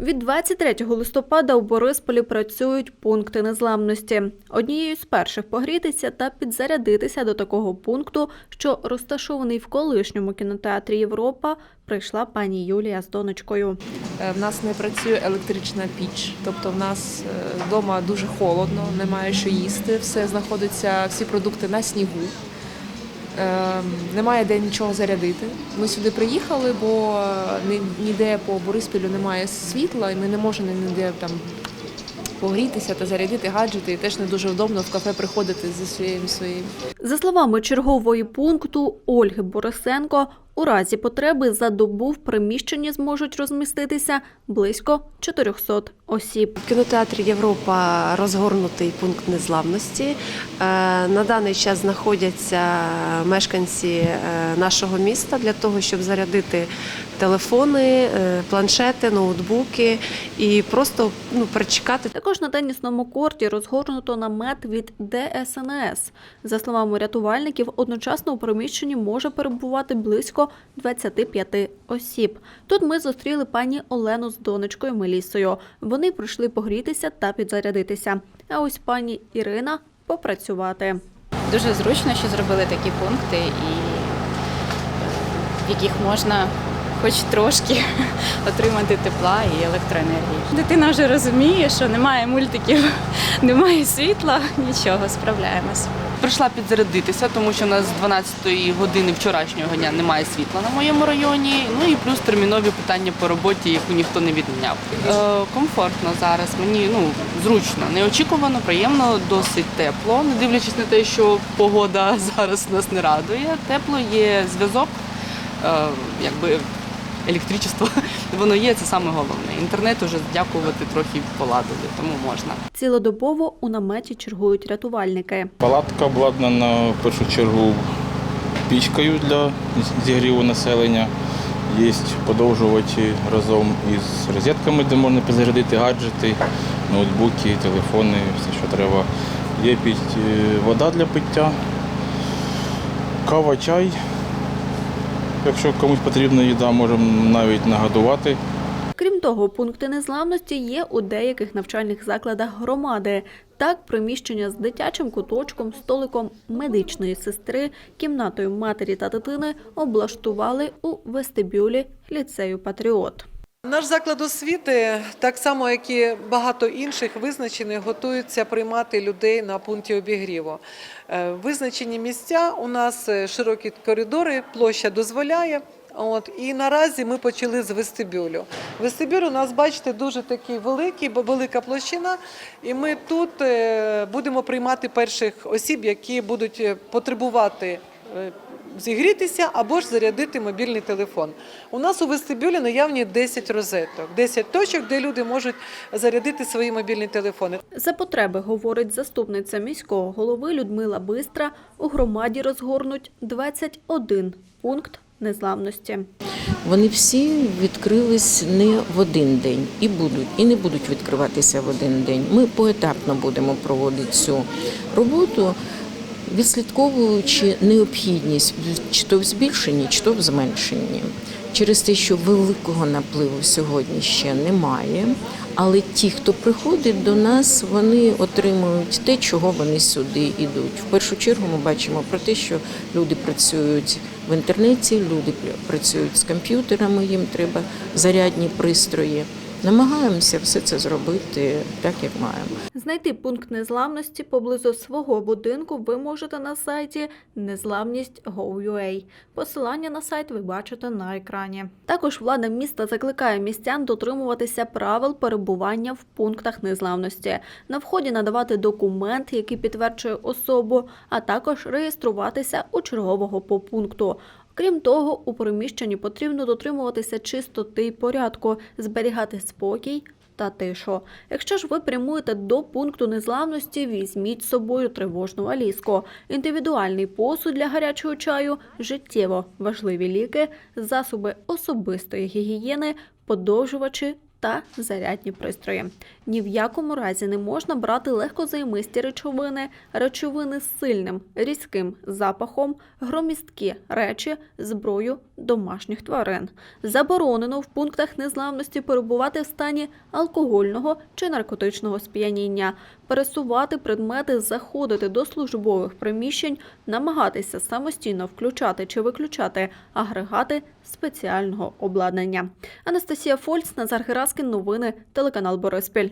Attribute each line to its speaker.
Speaker 1: Від 23 листопада у Борисполі працюють пункти незламності. Однією з перших погрітися та підзарядитися до такого пункту, що розташований в колишньому кінотеатрі Європа, прийшла пані Юлія з донечкою.
Speaker 2: Е, В нас не працює електрична піч, тобто в нас вдома дуже холодно, немає що їсти. Все знаходиться, всі продукти на снігу. Е, Немає де нічого зарядити. Ми сюди приїхали, бо ніде по Бориспілю немає світла, і ми не можемо ніде там погрітися та зарядити гаджети. І теж не дуже вдобно в кафе приходити зі своїм своїм.
Speaker 1: За словами чергової пункту Ольги Борисенко, у разі потреби за добу в приміщенні зможуть розміститися близько 400 осіб.
Speaker 3: В кінотеатрі Європа розгорнутий пункт незламності. Е, На даний час знаходяться мешканці е, нашого міста для того, щоб зарядити телефони, е, планшети, ноутбуки і просто ну, перечекати
Speaker 1: Також на тенісному корті розгорнуто намет від ДСНС. За словами рятувальників, одночасно у приміщенні може перебувати близько 25 осіб. Тут ми зустріли пані Олену з донечкою Мелісою. Вони прийшли погрітися та підзарядитися. А ось пані Ірина попрацювати.
Speaker 4: Дуже зручно, що зробили такі пункти, і в яких можна хоч трошки отримати тепла і електроенергії. Дитина вже розуміє, що немає мультиків, немає світла, нічого, справляємось.
Speaker 5: Прийшла підзарядитися, тому що у нас з 12-ї години вчорашнього дня немає світла на моєму районі. Ну і плюс термінові питання по роботі, яку ніхто не відміняв. Е, комфортно зараз, мені ну зручно, неочікувано, приємно, досить тепло. Не дивлячись на те, що погода зараз нас не радує. Тепло є зв'язок, е, якби електричество, воно є, це саме головне. Інтернет уже дякувати трохи поладили, тому можна.
Speaker 1: Цілодобово у наметі чергують рятувальники.
Speaker 6: Палатка обладнана в першу чергу пічкою для зігріву населення. Є подовжувачі разом із розетками, де можна підзарядити гаджети, ноутбуки, телефони, все, що треба. Є під е, вода для пиття, кава, чай. Якщо комусь потрібна їда, можемо навіть нагодувати.
Speaker 1: Крім того, пункти незламності є у деяких навчальних закладах громади. Так, приміщення з дитячим куточком, столиком медичної сестри, кімнатою матері та дитини облаштували у вестибюлі ліцею Патріот.
Speaker 7: Наш заклад освіти, так само як і багато інших визначених, готується приймати людей на пункті обігріву. Е, Визначені місця у нас е, широкі коридори, площа дозволяє. От і наразі ми почали з вестибюлю. Вестибюль у нас, бачите, дуже такий великий, бо велика площина. І ми тут е, будемо приймати перших осіб, які будуть потребувати зігрітися або ж зарядити мобільний телефон. У нас у вестибюлі наявні 10 розеток, 10 точок, де люди можуть зарядити свої мобільні телефони.
Speaker 1: За потреби, говорить заступниця міського голови Людмила Бистра, у громаді розгорнуть 21 пункт незламності.
Speaker 8: Вони всі відкрились не в один день і будуть, і не будуть відкриватися в один день. Ми поетапно будемо проводити цю роботу, відслідковуючи необхідність чи то в збільшенні, чи то в зменшенні. Через те, що великого напливу сьогодні ще немає. Але ті, хто приходить до нас, вони отримують те, чого вони сюди йдуть. В першу чергу ми бачимо про те, що люди працюють в інтернеті, люди працюють з комп'ютерами, їм треба зарядні пристрої. Намагаємося все це зробити так, як маємо.
Speaker 1: Знайти пункт незламності поблизу свого будинку ви можете на сайті незламність.gov.ua. Посилання на сайт ви бачите на екрані. Також влада міста закликає містян дотримуватися правил перебування в пунктах незламності. На вході надавати документ, який підтверджує особу, а також реєструватися у чергового по пункту. Крім того, у приміщенні потрібно дотримуватися чистоти й порядку, зберігати спокій та тишу. Якщо ж ви прямуєте до пункту незламності, візьміть з собою тривожну валізку, індивідуальний посуд для гарячого чаю, життєво важливі ліки, засоби особистої гігієни, подовжувачі та зарядні пристрої. Ні в якому разі не можна брати легкозаймисті речовини, речовини з сильним різким запахом, громісткі речі, зброю домашніх тварин. Заборонено в пунктах незламності перебувати в стані алкогольного чи наркотичного сп'яніння, пересувати предмети, заходити до службових приміщень, намагатися самостійно включати чи виключати агрегати спеціального обладнання. Анастасія Фольц, Назар Гераскін, новини, телеканал Бориспіль.